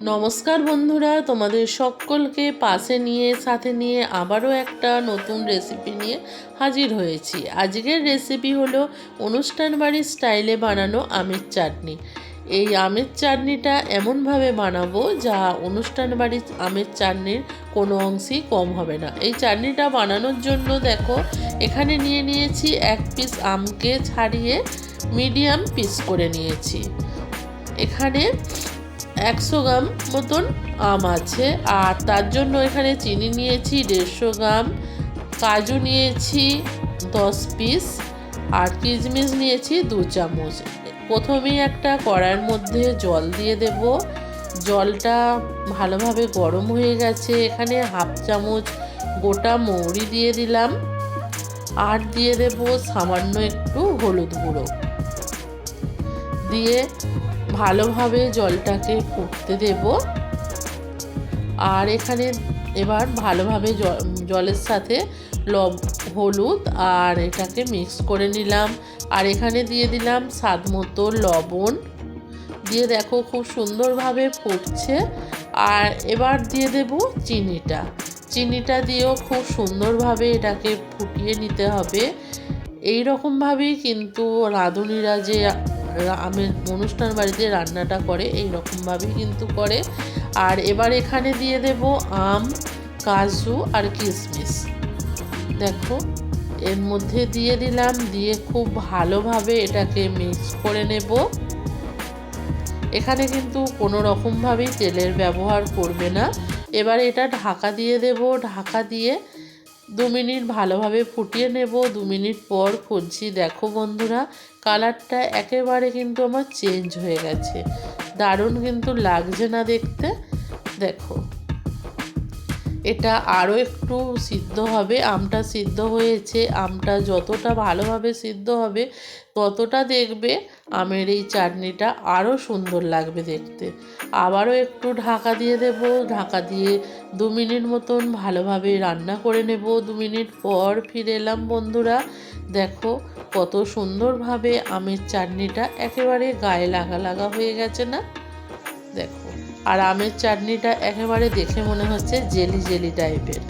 নমস্কার বন্ধুরা, তোমাদের সকলকে পাশে নিয়ে, সাথে নিয়ে আবারও একটা নতুন রেসিপি নিয়ে হাজির হয়েছি। আজকের রেসিপি হলো অনুষ্ঠান বাড়ির স্টাইলে বানানো আমের চাটনি। এই আমের চাটনিটা এমনভাবে বানাবো যা অনুষ্ঠান বাড়ির আমের চাটনির কোনো অংশেই কম হবে না। এই চাটনিটা বানানোর জন্য দেখো, এখানে নিয়ে নিয়েছি এক পিস আমকে ছাড়িয়ে মিডিয়াম পিস করে নিয়েছি। এখানে একশো গ্রাম মতন আম আছে। আর তার জন্য এখানে চিনি নিয়েছি, দেড়শো গ্রাম। কাজু নিয়েছি, দশ পিস। আর কিশমিশ নিয়েছি, দু চামচ। প্রথমেই একটা কড়াইয়ের মধ্যে জল দিয়ে দেব। জলটা ভালোভাবে গরম হয়ে গেছে। এখানে হাফ চামচ গোটা মৌরি দিয়ে দিলাম। আর দিয়ে দেব সামান্য একটু হলুদ গুঁড়ো। দিয়ে ভালোভাবে জলটাকে ফুটতে দেব। আর এখানে এবার ভালোভাবে জলের সাথে লব, হলুদ আর এটাকে মিক্স করে নিলাম। আর এখানে দিয়ে দিলাম স্বাদ মতো লবণ। দিয়ে দেখো খুব সুন্দরভাবে ফুটছে। আর এবার দিয়ে দেব চিনিটা। চিনিটা দিয়েও খুব সুন্দরভাবে এটাকে ফুটিয়ে নিতে হবে। এই রকমভাবেই কিন্তু রাঁধুনিরা যে আমের অনুষ্ঠান বাড়িতে রান্নাটা করে এই রকমভাবেই কিন্তু করে। আর এবার এখানে দিয়ে দেব আম, কাজু আর কিশমিশ দেখো, এর মধ্যে দিয়ে দিলাম, দিয়ে খুব ভালোভাবে এটাকে মিক্স করে নেব। এখানে কিন্তু কোনো রকমভাবেই তেলের ব্যবহার করবে না। এবার এটা ঢাকা দিয়ে দেব। ঢাকা দিয়ে দু মিনিট ভালোভাবে ফুটিয়ে নেব, দু মিনিট পর খুঁজছি। দেখো বন্ধুরা, কালারটা একেবারে কিন্তু আমার চেঞ্জ হয়ে গেছে। দারুণ কিন্তু লাগছে না দেখতে। দেখো। এটা আরও একটু সিদ্ধ হবে। আমটা সিদ্ধ হয়েছে। আমটা যতটা ভালোভাবে সিদ্ধ হবে, ততটা দেখবে আমের এই চাটনিটা আরও সুন্দর লাগবে দেখতে। আবারও একটু ঢাকা দিয়ে দেব। ঢাকা দিয়ে দু মিনিট মতন ভালোভাবে রান্না করে নেব। দু মিনিট পর ফিরে এলাম বন্ধুরা। দেখো কত সুন্দরভাবে আমের চাটনিটা একেবারে গায়ে লাগা লাগা হয়ে গেছে না? দেখো। আর আমের চাটনিটা একেবারে দেখে মনে হচ্ছে জেলি জেলি টাইপের।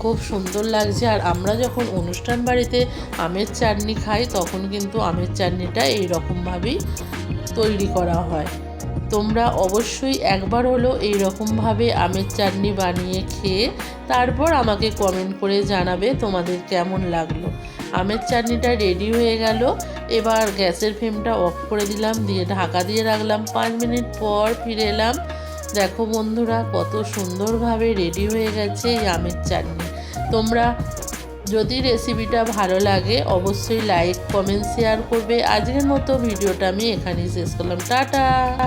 খুব সুন্দর লাগছে আর আমরা যখন অনুষ্ঠান বাড়িতে আমের চাটনি খাই, তখন কিন্তু আমের চাটনিটা এই রকমভাবেই তৈরি করা হয়। তোমরা অবশ্যই একবার হলো এই রকমভাবে আমের চাটনি বানিয়ে খেয়ে তারপর আমাকে কমেন্ট করে জানাবে তোমাদের কেমন লাগল। আমের চাটনিটা রেডি হয়ে গেল। এবার গ্যাসের ফ্লেমটা অফ করে দিলাম, দিয়ে ঢাকা দিয়ে রাখলাম। পাঁচ মিনিট পর ফিরে এলাম। দেখো বন্ধুরা, কত সুন্দরভাবে রেডি হয়ে গেছে এই আমের চাটনি। তোমরা যদি রেসিপিটা ভালো লাগে, অবশ্যই লাইক কমেন্ট শেয়ার করবে। আজকের মতো ভিডিওটা আমি এখানেই শেষ করলাম। টাটা!